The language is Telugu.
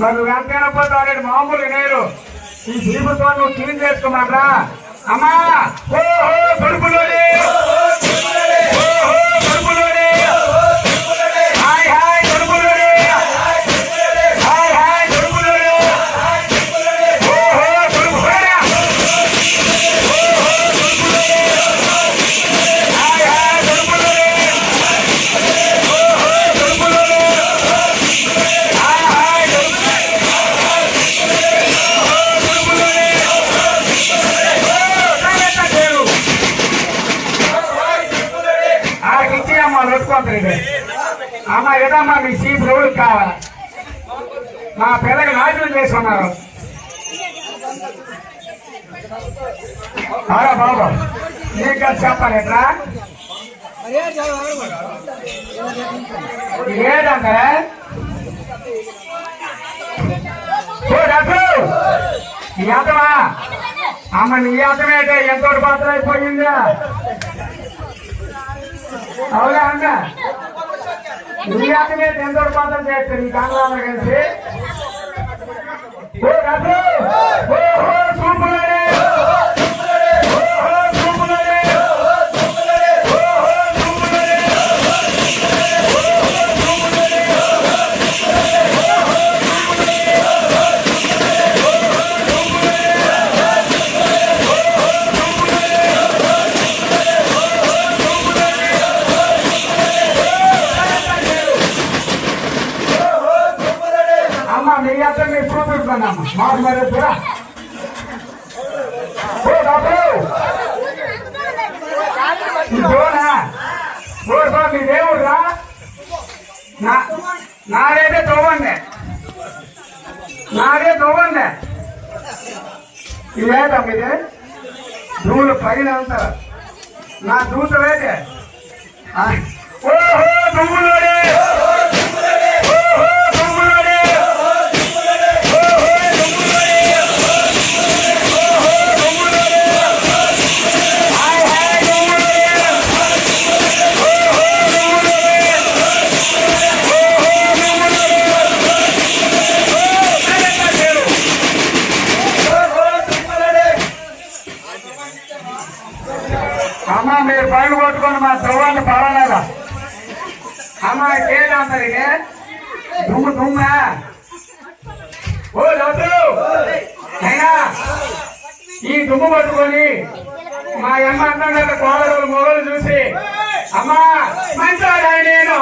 మరి నువ్వు ఎంతైనా మామూలు నేను ఈ దీపుతో నువ్వు క్లీన్ చేసుకోమాట్రా అమ్మా! ఓహో! ఆడికి అమ్మ అమ్మ ఏదమ్మా మీ చీఫ్ రోజులు కావాలి? మా పిల్లకి నాశనం చేసుకున్నారు అరా బాబు నీకు అది చెప్పాలి ఎట్లా? ఏదంటే? ఓ నీ ఆటమా అమ్మ నీ ఆటమేటే ఎంతో పాత్ర అయిపోయిందా. అవునా అన్న? నీ ఆటమే ఎంతో పాత్ర చేస్తారు ఈ కాంగ్లాలు కలిసి అమ్మ మీ అత్త మీ చూపిస్తున్నాను మాకు మరి చూడా ఓ బాబు ఇదోనా ఓ బా మీ దేవుడురా నా నాదైతే తోవండి నాదే తోవండి ఇదేదా మీదే దూలు పైన అంటారు నా దూత వేదే ఓహో నువ్వులోనే అమ్మ మీరు పైన కొట్టుకొని మా ద్రవాన్ని పర్వాలేదా అమ్మ ఏంటంటారు ఇది దుమ్ము దుమ్మా ఓ డబ్బులు అయినా ఈ దుమ్ము పట్టుకొని మా అమ్మ అన్నం కోడలు మొగలు చూసి అమ్మా మంచోడా నేను మామ తుమ్మంటాడే మంచోడు